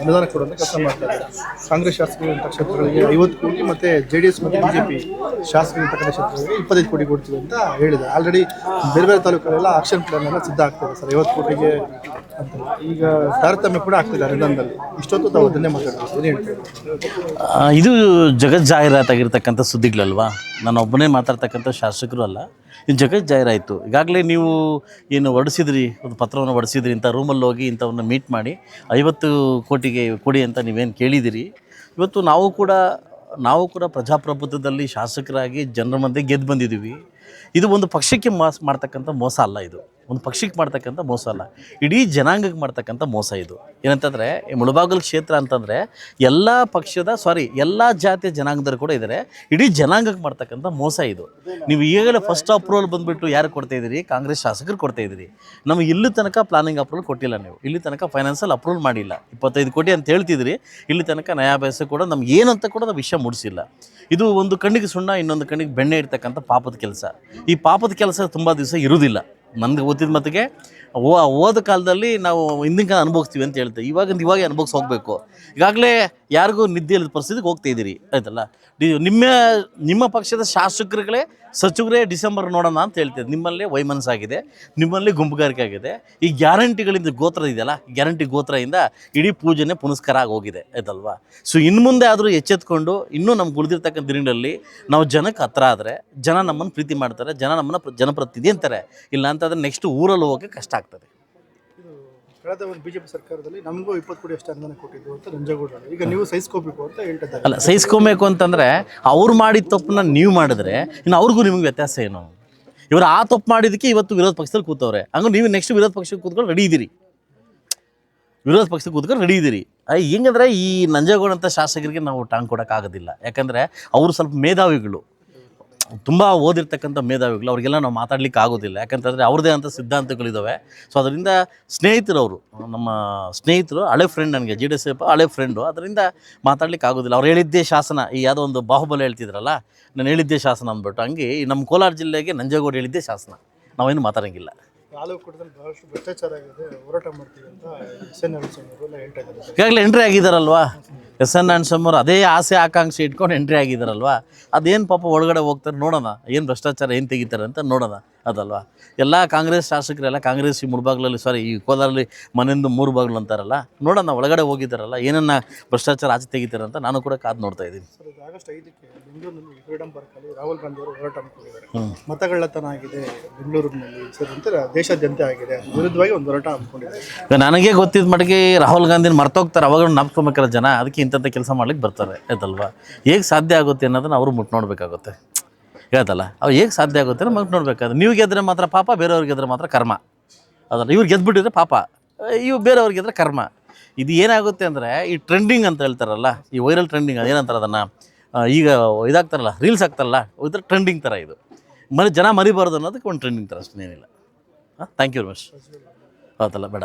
ಅನುದಾನ ಕೊಡುವಂತ ಕೆಲಸ ಮಾಡ್ತಾರೆ ಕಾಂಗ್ರೆಸ್ ಶಾಸಕರಿಗಿಂತ ಕ್ಷೇತ್ರಗಳಿಗೆ ಐವತ್ತು ಕೋಟಿ ಮತ್ತೆ ಜೆ ಡಿ ಎಸ್ ಮತ್ತು ಬಿಜೆಪಿ ಶಾಸಕರಿಗಿಂತ ಕ್ಷೇತ್ರಗಳಿಗೆ ಇಪ್ಪತ್ತೈದು ಕೋಟಿ ಕೊಡ್ತೀವಿ ಅಂತ ಹೇಳಿದೆ ಆಲ್ರೆಡಿ ಬೇರೆ ಬೇರೆ ತಾಲೂಕಲ್ಲೆಲ್ಲ ಆಕ್ಷನ್ ಪ್ಲಾನ್ ಎಲ್ಲ ಸಿದ್ಧ ಆಗ್ತದೆ ಸರ್. ಐವತ್ತು ಕೋಟಿಗೆ ಈಗ ತಾರತಮ್ಯ ಕೂಡ ಇದು ಜಗತ್ ಜಾಹೀರಾತಾಗಿರ್ತಕ್ಕಂಥ ಸುದ್ದಿಗಳಲ್ವಾ? ನಾನು ಒಬ್ಬನೇ ಮಾತಾಡ್ತಕ್ಕಂಥ ಶಾಸಕರು ಅಲ್ಲ. ಇದು ಜಗತ್ ಜಾಹೀರಾಯಿತು. ಈಗಾಗಲೇ ನೀವು ಏನು ಹೊಡಿಸಿದ್ರಿ ಒಂದು ಪತ್ರವನ್ನು ಹೊಡೆಸಿದ್ರಿ ಇಂಥ ರೂಮಲ್ಲಿ ಹೋಗಿ ಇಂಥವನ್ನ ಮೀಟ್ ಮಾಡಿ ಐವತ್ತು ಕೋಟಿಗೆ ಕೊಡಿ ಅಂತ ನೀವೇನು ಕೇಳಿದಿರಿ. ಇವತ್ತು ನಾವು ಕೂಡ ನಾವು ಕೂಡ ಪ್ರಜಾಪ್ರಭುತ್ವದಲ್ಲಿ ಶಾಸಕರಾಗಿ ಜನರ ಮಧ್ಯೆ ಗೆದ್ದು ಬಂದಿದ್ದೀವಿ. ಇದು ಒಂದು ಪಕ್ಷಕ್ಕೆ ಮಾಸ್, ಮಾಡ್ತಕ್ಕಂಥ ಮೋಸ ಅಲ್ಲ ಇದು. ಒಂದು ಪಕ್ಷಕ್ಕೆ ಮಾಡ್ತಕ್ಕಂಥ ಮೋಸ ಅಲ್ಲ. ಇಡೀ ಜನಾಂಗಕ್ಕೆ ಮಾಡ್ತಕ್ಕಂಥ ಮೋಸ ಇದು. ಏನಂತಂದರೆ ಮುಳಬಾಗಲ್ ಕ್ಷೇತ್ರ ಅಂತಂದರೆ, ಎಲ್ಲ ಪಕ್ಷದ ಸಾರಿ ಎಲ್ಲ ಜಾತಿಯ ಜನಾಂಗದವರು ಕೂಡ ಇದ್ದಾರೆ ಇಡೀ ಜನಾಂಗಕ್ಕೆ ಮಾಡ್ತಕ್ಕಂಥ ಮೋಸ ಇದು. ನೀವು ಈಗಲೇ ಫಸ್ಟ್ ಅಪ್ರೂವಲ್ ಬಂದುಬಿಟ್ಟು ಯಾರು ಕೊಡ್ತಾ ಇದ್ದೀರಿ? ಕಾಂಗ್ರೆಸ್ ಶಾಸಕರು ಕೊಡ್ತಾ ಇದ್ದೀರಿ. ನಮಗೆ ಇಲ್ಲಿ ತನಕ ಪ್ಲಾನಿಂಗ್ ಅಪ್ರೂವಲ್ ಕೊಟ್ಟಿಲ್ಲ ನೀವು. ಇಲ್ಲಿ ತನಕ ಫೈನಾನ್ಸಲ್ಲಿ ಅಪ್ರೂವಲ್ ಮಾಡಿಲ್ಲ. ಇಪ್ಪತ್ತೈದು ಕೋಟಿ ಅಂತ ಹೇಳ್ತಿದ್ರಿ. ಇಲ್ಲಿ ತನಕ ನ್ಯಾಯಾಭ್ಯಾಸ ಕೂಡ ನಮ್ಗೆ ಏನಂತ ಕೂಡ ವಿಷಯ ಮೂಡಿಸಿಲ್ಲ. ಇದು ಒಂದು ಕಣ್ಣಿಗೆ ಸುಣ್ಣ, ಇನ್ನೊಂದು ಕಣ್ಣಿಗೆ ಬೆಣ್ಣೆ ಇರ್ತಕ್ಕಂಥ ಪಾಪದ ಕೆಲಸ. ಈ ಪಾಪದ ಕೆಲಸ ತುಂಬ ದಿವಸ ಇರುವುದಿಲ್ಲ. ನನಗೆ ಗೊತ್ತಿದ್ದ ಮಟ್ಟಿಗೆ ಓ ಓದ ಕಾಲದಲ್ಲಿ ನಾವು ಹಿಂದಿನ ಕಾಲ ಅನುಭವಿಸ್ತೀವಿ ಅಂತ ಹೇಳ್ತೇವೆ ಇವಾಗಿಂದ ಇವಾಗೇ ಅನುಭವಿಸಿ ಹೋಗಬೇಕು. ಈಗಾಗಲೇ ಯಾರಿಗೂ ನಿದ್ದೆ ಇಲ್ಲದ ಪರಿಸ್ಥಿತಿಗೆ ಹೋಗ್ತಾ ಇದ್ದೀರಿ, ಆಯ್ತಲ್ಲ? ನಿಮ್ಮ ನಿಮ್ಮ ಪಕ್ಷದ ಶಾಸಕರುಗಳೇ ಸಚಿವರೇ ಡಿಸೆಂಬರ್ ನೋಡೋಣ ಅಂತ ಹೇಳ್ತಿದ್ದೆ ನಿಮ್ಮಲ್ಲೇ ವೈಮನಸ್ಸಾಗಿದೆ, ನಿಮ್ಮಲ್ಲಿ ಗುಂಪುಗಾರಿಕೆ ಆಗಿದೆ. ಈ ಗ್ಯಾರಂಟಿಗಳಿಂದ ಗೋತ್ರ ಇದೆಯಲ್ಲ ಗ್ಯಾರಂಟಿ ಗೋತ್ರದಿಂದ ಇಡೀ ಪೂಜೆನೇ ಪುನಸ್ಕಾರ ಆಗಿ ಹೋಗಿದೆ, ಆಯ್ತಲ್ವಾ? ಸೊ ಇನ್ನು ಮುಂದೆ ಆದರೂ ಎಚ್ಚೆತ್ಕೊಂಡು, ಇನ್ನೂ ನಮ್ಗೆ ಉಳಿದಿರ್ತಕ್ಕಂಥ ದಿನಗಳಲ್ಲಿ ನಾವು ಜನಕ್ಕೆ ಹತ್ರ ಆದರೆ, ಜನ ನಮ್ಮನ್ನು ಪ್ರೀತಿ ಮಾಡ್ತಾರೆ, ಜನ ನಮ್ಮನ್ನು ಪ್ರ- ಜನಪ್ರತಿನಿಧಿ ಅಂತಾರೆ. ಇಲ್ಲ ಅಂತಂದ್ರೆ ನೆಕ್ಸ್ಟ್ ಊರಲ್ಲಿ ಹೋಗೋಕ್ಕೆ ಕಷ್ಟ ಆಗ್ತದೆ. ಕಳೆದ ಒಂದು ಬಿಜೆಪಿ ಸರ್ಕಾರದಲ್ಲಿ ನಮಗೂ ಇಪ್ಪತ್ತು ಕೋಟಿ ಅನುದಾನ ಕೊಟ್ಟಿದ್ದು ಅಂತ ಈಗ ನೀವು ಸಹಿಸ್ಕೋಬೇಕು ಅಂತ ಅಲ್ಲ, ಸಹಿಸ್ಕೊಬೇಕು ಅಂತಂದ್ರೆ ಅವ್ರು ಮಾಡಿದ ತಪ್ಪನ್ನ ನೀವು ಮಾಡಿದ್ರೆ ಇನ್ನು ಅವ್ರಿಗೂ ನಿಮಗೆ ವ್ಯತ್ಯಾಸ ಏನು? ಇವರು ಆ ತಪ್ಪು ಮಾಡಿದ್ದಕ್ಕೆ ಇವತ್ತು ವಿರೋಧ ಪಕ್ಷದಲ್ಲಿ ಕೂತವ್ರೆ. ಹಂಗೆ ನೀವು ನೆಕ್ಸ್ಟ್ ವಿರೋಧ ಪಕ್ಷಕ್ಕೆ ಕೂತ್ಕೊಂಡು ರೆಡಿ ಇದ್ದೀರಿ. ವಿರೋಧ ಪಕ್ಷಕ್ಕೆ ಕೂತ್ಕೊಂಡು ರೆಡಿ ಇದ್ದೀರಿ. ಹೆಂಗಂದ್ರೆ ಈ ನಂಜೇಗೌಡ ಅಂತ ಶಾಸಕರಿಗೆ ನಾವು ಟಾಂಗ್ ಕೊಡೋಕ್ಕಾಗೋದಿಲ್ಲ. ಯಾಕಂದರೆ ಅವರು ಸ್ವಲ್ಪ ಮೇಧಾವಿಗಳು. ತುಂಬ ಓದಿರ್ತಕ್ಕಂಥ ಮೇಧಾವಿಗಳು ಅವರಿಗೆಲ್ಲ ನಾವು ಮಾತಾಡ್ಲಿಕ್ಕೆ ಆಗೋದಿಲ್ಲ. ಯಾಕಂತಂದರೆ ಅವ್ರದ್ದೇ ಅಂತ ಸಿದ್ಧಾಂತಗಳಿದ್ದಾವೆ ಸೊ ಅದರಿಂದ ಸ್ನೇಹಿತರು ಅವರು ನಮ್ಮ ಸ್ನೇಹಿತರು ಹಳೆ ಫ್ರೆಂಡ್ ನನಗೆ ಜಿ ಡಿ ಎಸ್ ಹಳೆ ಫ್ರೆಂಡು ಅದರಿಂದ ಮಾತಾಡ್ಲಿಕ್ಕೆ ಆಗೋದಿಲ್ಲ. ಅವ್ರು ಹೇಳಿದ್ದೇ ಶಾಸನ ಈ ಯಾವುದೋ ಒಂದು ಬಾಹುಬಲಿ ಹೇಳ್ತಿದ್ರಲ್ಲ ನಾನು ಹೇಳಿದ್ದೇ ಶಾಸನ ಅಂದ್ಬಿಟ್ಟು ಹಂಗೆ ನಮ್ಮ ಕೋಲಾರ ಜಿಲ್ಲೆಗೆ ನಂಜೇಗೌಡ ಹೇಳಿದ್ದೇ ಶಾಸನ. ನಾವೇನು ಮಾತಾಡೋಂಗಿಲ್ಲ. ಈಗಾಗಲೇ ಎಂಟ್ರಿ ಆಗಿದ್ದಾರಲ್ವಾ? ಎಸ್ ಎನ್ ಅವರು ಅದೇ ಆಸೆ ಆಕಾಂಕ್ಷೆ ಇಟ್ಕೊಂಡು ಎಂಟ್ರಿ ಆಗಿದ್ದಾರಲ್ವಾ ಅದೇನು ಪಾಪ ಒಳಗಡೆ ಹೋಗ್ತಾರೆ ನೋಡೋಣ. ಏನು ಭ್ರಷ್ಟಾಚಾರ, ಏನು ತೆಗಿತಾರೆ ಅಂತ ನೋಡೋಣ. ಅದಲ್ವಾ? ಎಲ್ಲ ಕಾಂಗ್ರೆಸ್ ಶಾಸಕರೆಲ್ಲ ಕಾಂಗ್ರೆಸ್ ಈ ಮುಳುಬಾಗ್ಲಲ್ಲಿ ಸಾರಿ ಈ ಕೋಲಾರಲ್ಲಿ ಮನೆಯಿಂದ ಮೂರು ಬಾಗಿಲು ಅಂತಾರಲ್ಲ ನೋಡೋಣ ಒಳಗಡೆ ಹೋಗಿದ್ದಾರಲ್ಲ ಏನನ್ನ ಭ್ರಷ್ಟಾಚಾರ ಆಚೆ ತೆಗಿತಾರೆ ಅಂತ ನಾನು ಕೂಡ ಕಾದು ನೋಡ್ತಾ ಇದ್ದೀನಿ. ಆಗಸ್ಟ್ ಐದಕ್ಕೆ ಬೆಂಗಳೂರಿನಲ್ಲಿ ಫ್ರೀಡಂ ಪಾರ್ಕಲ್ಲಿ ರಾಹುಲ್ ಗಾಂಧಿ ಅವರು ಹೋರಾಟ ಮತಗಳ್ಳತನ ಆಗಿದೆ ಬೆಂಗಳೂರಿನಲ್ಲಿ ಸರ್ ಅಂತ ದೇಶಾದ್ಯಂತ ಆಗಿದೆ ವಿರುದ್ಧವಾಗಿ ಒಂದು ಹೋರಾಟ ಹಮ್ಮಿಕೊಂಡಿದ್ದಾರೆ. ಈಗ ನನಗೆ ಗೊತ್ತಿದ್ದ ಮಟ್ಟಿಗೆ ರಾಹುಲ್ ಗಾಂಧಿನ ಮರ್ತೋಗ್ತಾರೆ ಅವಾಗ ನಂಬ್ಕೊಬೇಕಾರ ಜನ ಅದಕ್ಕೆ ಇಂಥ ಕೆಲಸ ಮಾಡ್ಲಿಕ್ಕೆ ಬರ್ತಾರೆ ಅದಲ್ವಾ? ಹೇಗೆ ಸಾಧ್ಯ ಆಗುತ್ತೆ ಅನ್ನೋದನ್ನ ಅವರು ಮುಟ್ಟು ನೋಡಬೇಕಾಗುತ್ತೆ. ಹೇಳ್ತಲ್ಲ ಅವು ಹೇಗೆ ಸಾಧ್ಯ ಆಗುತ್ತೆ ಮುಟ್ಟು ನೋಡ್ಬೇಕಾದ್ರೆ, ನೀವು ಗೆದ್ದರೆ ಮಾತ್ರ ಪಾಪ ಬೇರೆಯವ್ರಿಗೆ ಗೆದ್ರೆ ಮಾತ್ರ ಕರ್ಮ. ಅದಲ್ಲ, ಇವ್ರು ಗೆದ್ಬಿಟ್ಟಿದ್ರೆ ಪಾಪ, ಇವು ಬೇರೆಯವ್ರಿಗೆ ಗೆದ್ರೆ ಕರ್ಮ. ಇದು ಏನಾಗುತ್ತೆ ಅಂದರೆ, ಈ ಟ್ರೆಂಡಿಂಗ್ ಅಂತ ಹೇಳ್ತಾರಲ್ಲ, ಈ ವೈರಲ್ ಟ್ರೆಂಡಿಂಗ್ ಏನಂತಾರೆ ಅದನ್ನು ಈಗ ಇದಾಗ್ತಾರಲ್ಲ ರೀಲ್ಸ್ ಆಗ್ತಾರಲ್ಲ ಒಂಥರ ಟ್ರೆಂಡಿಂಗ್ ಥರ ಇದು. ಮರಿ ಜನ ಮರಿಬಾರ್ದು ಅನ್ನೋದಕ್ಕೆ ಒಂದು ಟ್ರೆಂಡಿಂಗ್ ಥರ ಅಷ್ಟೇನಿಲ್ಲ. ಹಾಂ ಥ್ಯಾಂಕ್ ಯು ವೆರಿ ಮಚ್ ಹೌದಲ್ಲ, ಬೇಡ.